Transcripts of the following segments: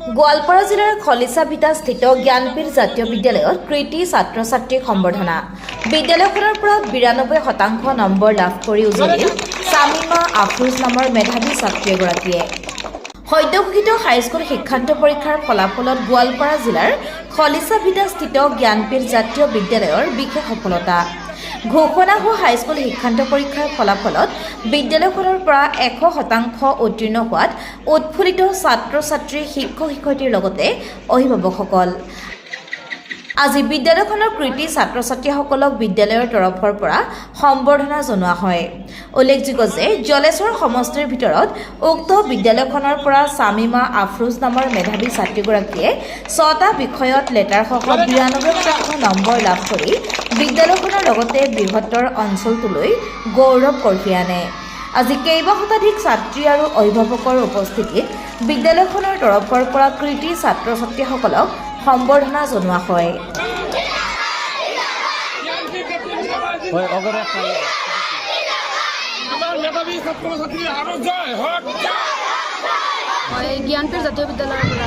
গোৱালপাৰা জিলাৰ খলিচা ভিটাস্থিত জ্ঞানপীঠ জাতীয় বিদ্যালয়ত কৃতি ছাত্ৰ ছাত্ৰীক সম্বৰ্ধনা। বিদ্যালয়খনৰ পৰা বিৰানব্বৈ শতাংশ নম্বৰ লাভ কৰি উজলিল চামিমা আফৰোজ নামৰ মেধাৱী ছাত্ৰী এগৰাকীয়ে সদ্য ঘোষিত হাইস্কুল শিক্ষান্ত পৰীক্ষাৰ ফলাফলত গোৱালপাৰা জিলাৰ খলিচা ভিটাস্থিত জ্ঞানপীঠ জাতীয় বিদ্যালয়ৰ বিশেষ সফলতা। ঘোষণা হোৱা হাইস্কুল শিক্ষান্ত পৰীক্ষাৰ ফলাফলত বিদ্যালয়খনৰ পৰা এশ শতাংশ উত্তীৰ্ণ হোৱাত উৎফুল্লিত ছাত্ৰ ছাত্ৰী শিক্ষক শিক্ষয়িত্ৰীৰ লগতে অভিভাৱকসকল। আজি বিদ্যালয়খনৰ কৃতি ছাত্ৰ ছাত্ৰীসকলক বিদ্যালয়ৰ তৰফৰ পৰা সম্বৰ্ধনা জনোৱা হয়। উল্লেখযোগ্য যে জলেশ্বৰ সমষ্টিৰ ভিতৰত উক্ত বিদ্যালয়খনৰ পৰা চামিমা আফৰোজ নামৰ মেধাৱী ছাত্ৰীগৰাকীয়ে ছটা বিষয়ত লেটাৰসহ বিৰানব্বৈ শতাংশ নম্বৰ লাভ কৰি বিদ্যালয়খনৰ লগতে বৃহত্তৰ অঞ্চলটোলৈ গৌৰৱ কঢ়িয়াই আনে। আজি কেইবা শতাধিক ছাত্ৰী আৰু অভিভাৱকৰ উপস্থিতিত বিদ্যালয়খনৰ তৰফৰ পৰা কৃতি ছাত্ৰ ছাত্ৰীসকলক সম্বৰ্ধনা জনোৱা হয়। মই জ্ঞানপীঠ জাতীয় বিদ্যালয়ৰ পৰা।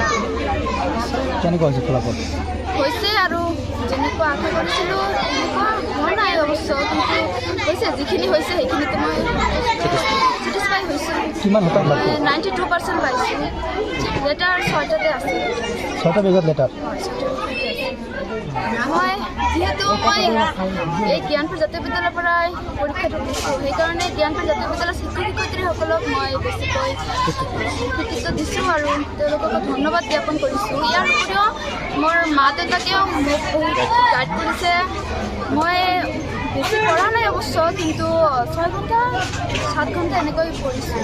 কেনেকুৱা হৈছে ফলাফল? হৈছে আৰু যেনেকুৱা আশা কৰিছিলোঁ তেনেকুৱা নাই অৱশ্য কিন্তু হৈছে যিখিনি হৈছে সেইখিনিতে মই ছেটিছফাই হৈছোঁ কিমান শতাংশ মই নাইণ্টি টু পাৰ্চেণ্ট পাইছোঁ। লেটাৰ ছয়টাতে আছে। ছয়টা বেগত লেটাৰ মই যিহেতু মই এই জ্ঞানপীঠ জাতীয় বিদ্যালয়ৰ পৰাই পৰীক্ষাটো দিছোঁ, সেইকাৰণে জ্ঞানপীঠ জাতীয় বিদ্যালয়ৰ শিক্ষক শিক্ষয়িত্ৰীসকলক মই বেছিকৈ কৃতিত্ব দিছোঁ আৰু তেওঁলোককো ধন্যবাদ জ্ঞাপন কৰিছোঁ। ইয়াৰ উপৰিও, মোৰ মা দেউতাকেও মোক বহুত গাইড কৰিছে। মই বেছি পঢ়া নাই অৱশ্য, কিন্তু, ছয় ঘণ্টা, সাত ঘণ্টা এনেকৈ পঢ়িছোঁ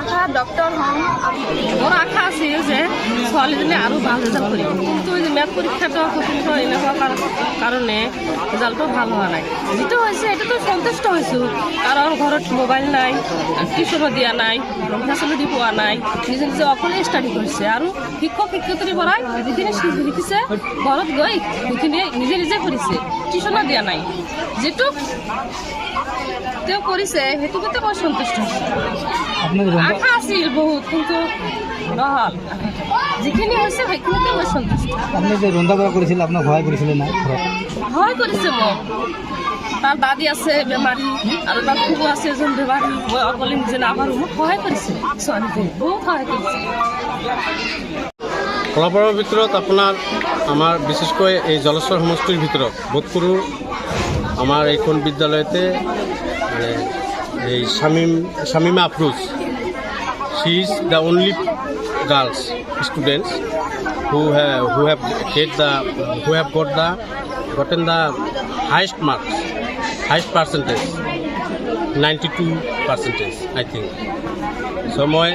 আশা, ডক্টৰ হ'ম মোৰ আশা আছিল যে ছোৱালীজনী আৰু ভালো ৰিজাল্ট কৰিব। কিন্তু মেথ পৰীক্ষাটো কঠিনটো এনেকুৱা কাৰ- কাৰণে ৰিজাল্টটো ভালো হোৱা নাই। যিটো হৈছে সেইটোতো সন্তুষ্ট হৈছোঁ। কাৰণ ঘৰত মোবাইল নাই টিউশ্যনো দিয়া নাই ফেচিলিটি পোৱা নাই, নিজে নিজে অকলে ষ্টাডি কৰিছে। আৰু শিক্ষক, শিক্ষয়িত্ৰীৰ পৰাই যিখিনি শিকিছে, ঘৰত গৈ সেইখিনি নিজে নিজে কৰিছে। টিউশ্যনো দিয়া নাই। যিটো তেওঁ কৰিছে সেইটো কিন্তু মই সন্তুষ্ট। আশা আছিল বহুত কিন্তু নহ'ল। যিখিনি হৈছে সেইখিনিতে মই সন্তুষ্ট। আপুনি যে ৰন্ধা বঢ়া কৰিছিল আপোনাক সহায় কৰিছিলে নাই? সহায় কৰিছে মোক। তাৰ দাদী আছে বেমাৰী আৰু তাৰ খুব আছে এজন বেমাৰী মই অকলে নিজে নাভাৰো। মোক সহায় কৰিছে ছোৱালীটোৱে বহুত সহায় কৰিছে। ফলাফলৰ ভিতৰত আপোনাৰ আমাৰ বিশেষকৈ এই জলেশ্বৰ সমষ্টিৰ ভিতৰত বোধকৰো আমাৰ এইখন বিদ্যালয়তে মানে এই Shamim Shamima Afroz she is the only girls students who have, who have get the who have got the gotten the highest marks highest percentage 92 percentage I think so মই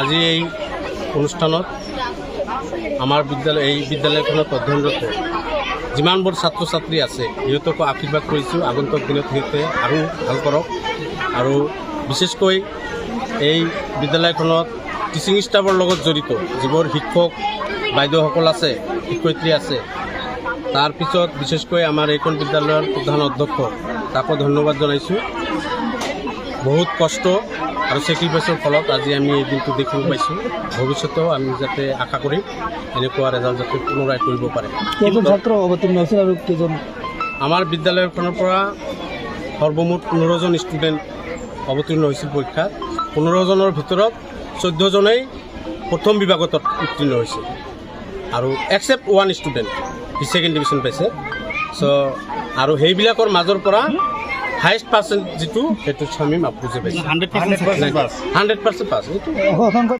আজি এই অনুষ্ঠানত আমাৰ বিদ্যালয় এই বিদ্যালয়খনত অধ্যয়নৰত যিমানবোৰ ছাত্ৰ ছাত্ৰী আছে, সিহঁতকো আশীৰ্বাদ কৰিছোঁ, আগন্তুক দিনত সিহঁতে আৰু ভালো কৰক। আৰু বিশেষকৈ এই বিদ্যালয়খনত টিচিং ষ্টাফৰ লগত জড়িত যিবোৰ শিক্ষক, বাইদেউসকল আছে, শিক্ষয়িত্ৰী আছে তাৰপিছত বিশেষকৈ আমাৰ এইখন বিদ্যালয়ৰ প্ৰধান অধ্যক্ষ, তাকো ধন্যবাদ জনাইছোঁ। বহুত কষ্ট আৰু চেক্ৰিফাইচৰ ফলত আজি আমি এই দিনটো দেখিব পাইছোঁ। ভৱিষ্যতেও আমি যাতে আশা কৰিম এনেকুৱা ৰেজাল্ট যাতে পুনৰাই কৰিব পাৰে। ছাত্ৰ অৱতীৰ্ণ হৈছিল আৰু কেইজন? আমাৰ বিদ্যালয়খনৰ পৰা সৰ্বমুঠ পোন্ধৰজন ষ্টুডেণ্ট অৱতীৰ্ণ হৈছিল পৰীক্ষাত পোন্ধৰজনৰ ভিতৰত চৈধ্যজনেই প্ৰথম বিভাগত উত্তীৰ্ণ হৈছে। আৰু except one student second division পাইছে। চ' আৰু সেইবিলাকৰ মাজৰ পৰা হায়েষ্ট পাৰ্চেণ্ট যিটো সেইটো স্বামী আফ্ৰোজে পাইছে। হাণ্ড্ৰেড পাৰ্চেণ্ট পাছ এইটো এশ শতাংশ